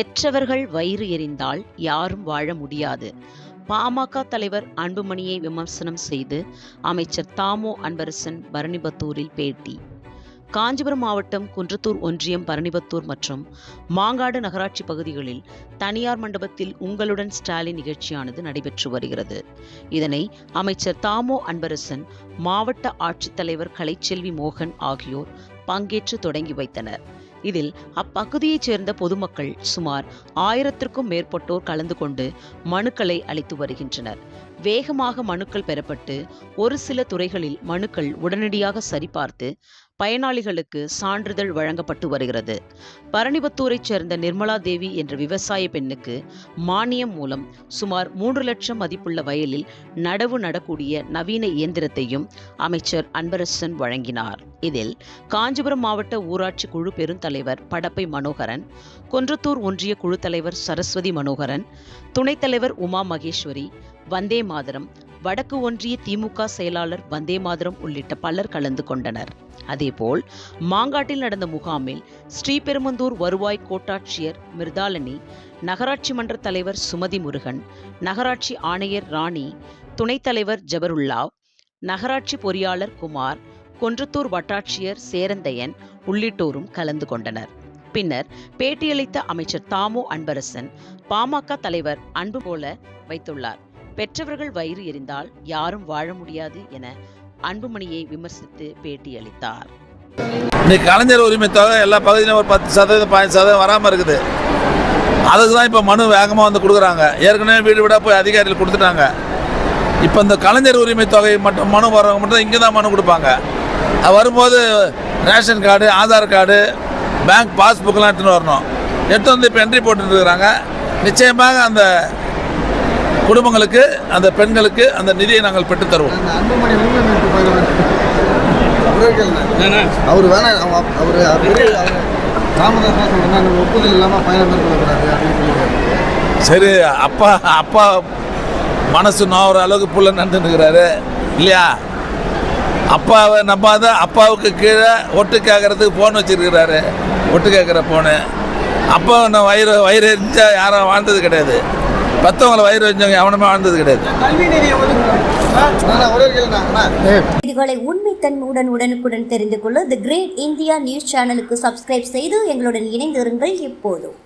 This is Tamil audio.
பெற்றவர்கள் வயிறு எறிந்தால் யாரும் வாழ முடியாது. பாமக தலைவர் அன்புமணியை விமர்சனம் செய்து அமைச்சர் தாமோ அன்பரசன் பரணிபத்தூரில் பேட்டி. காஞ்சிபுரம் மாவட்டம் குன்றத்தூர் ஒன்றியம் பரணிபத்தூர் மற்றும் மாங்காடு நகராட்சி பகுதிகளில் தனியார் மண்டபத்தில் உங்களுடன் ஸ்டாலின் நிகழ்ச்சியானது நடைபெற்று வருகிறது. இதனை அமைச்சர் தாமோ அன்பரசன் மாவட்ட ஆட்சித்தலைவர் கலைச்செல்வி மோகன் ஆகியோர் பங்கேற்று தொடங்கி வைத்தனர். இதில் அப்பகுதியைச் சேர்ந்த பொதுமக்கள் சுமார் ஆயிரத்திற்கும் மேற்பட்டோர் கலந்து கொண்டு மனுக்களை அளித்து வருகின்றனர். வேகமாக மனுக்கள் பெறப்பட்டு ஒரு சில துறைகளில் மனுக்கள் உடனடியாக சரிபார்த்து பயனாளிகளுக்கு சான்றிதழ் வழங்கப்பட்டு வருகிறது. பரணிபத்தூரைச் சேர்ந்த நிர்மலா தேவி என்ற விவசாய பெண்ணுக்கு மானியம் மூலம் சுமார் மூன்று லட்சம் மதிப்புள்ள வயலில் நடவு நடக்கூடிய நவீன இயந்திரத்தையும் அமைச்சர் அன்பரசன் வழங்கினார். இதில் காஞ்சிபுரம் மாவட்ட ஊராட்சி குழு பெருந்தலைவர் படப்பை மனோகரன் கொன்றத்தூர் ஒன்றிய குழு தலைவர் சரஸ்வதி மனோகரன் துணைத் தலைவர் உமா மகேஸ்வரி வந்தே மாதரம் வடக்கு ஒன்றிய திமுக செயலாளர் வந்தே மாதரம் உள்ளிட்ட பலர் கலந்து கொண்டனர். அதேபோல் மாங்காட்டில் நடந்த முகாமில் ஸ்ரீபெருமந்தூர் வருவாய் கோட்டாட்சியர் மிர்தாலினி நகராட்சி மன்ற தலைவர் சுமதி முருகன் நகராட்சி ஆணையர் ராணி துணைத் தலைவர் ஜபருல்லா நகராட்சி பொறியாளர் குமார் கொன்றத்தூர் வட்டாட்சியர் சேரந்தையன் உள்ளிட்டோரும் கலந்து கொண்டனர். பின்னர் பேட்டியளித்த அமைச்சர் தாமோ அன்பரசன் பாமக தலைவர் அன்பு போல வைத்துள்ளார். பெற்றவர்கள் வயிறு எறிந்தால் யாரும் வாழ முடியாது என அன்புமணியை விமர்சித்து பேட்டி அளித்தார். இன்னைக்கு கலைஞர் உரிமை தொகை எல்லா பகுதியிலும் ஒரு பத்து சதவீதம் பதினஞ்சு சதவீதம் வராமல் இருக்குது. அதுக்கு தான் இப்போ மனு வேகமாக வந்து கொடுக்குறாங்க. ஏற்கனவே வீடு வீடாக போய் அதிகாரிகள் கொடுத்துட்டாங்க. இப்போ இந்த கலைஞர் உரிமை தொகை மட்டும் மனு வரவங்க மட்டும் இங்கே தான் மனு கொடுப்பாங்க. அது வரும்போது ration card Aadhaar card bank பாஸ்புக்கெலாம் எடுத்துன்னு வரணும். எடுத்து வந்து இப்போ என்ட்ரி போட்டுட்டு இருக்கிறாங்க. நிச்சயமாக அந்த குடும்பங்களுக்கு அந்த பெண்களுக்கு அந்த நிதியை நாங்கள் பெற்றுத் தருவோம். அவர் வேணாம் அவங்க அவர் அவர் ராமதாஸ் ஒப்புதல் இல்லாமல் பயணம் மேற்கொள்ளக்கூடாது சரி அப்பா அப்பா மனசு நோகிற அளவுக்கு புள்ள நடந்துருக்கிறாரு இல்லையா? அப்பாவை நம்பாத அப்பாவுக்கு கீழே ஒட்டு கேட்கறதுக்கு ஃபோன் வச்சிருக்கிறாரு. ஒட்டு கேட்குற ஃபோனு அப்பா நான் வயிறு வயிறு எரிஞ்சா யாரும் வாழ்ந்தது கிடையாது. பெற்றவங்களை வயிறு எரிஞ்சவங்க எவனுமே வாழ்ந்தது கிடையாது. இதுகளை உண்மைத்தன்மையுடன் உடனுக்குடன் தெரிந்து கொள்ள தி கிரேட் இந்தியா நியூஸ் சேனலுக்கு சப்ஸ்கிரைப் செய்து எங்களுடன் இணைந்திருங்கள் எப்போதும்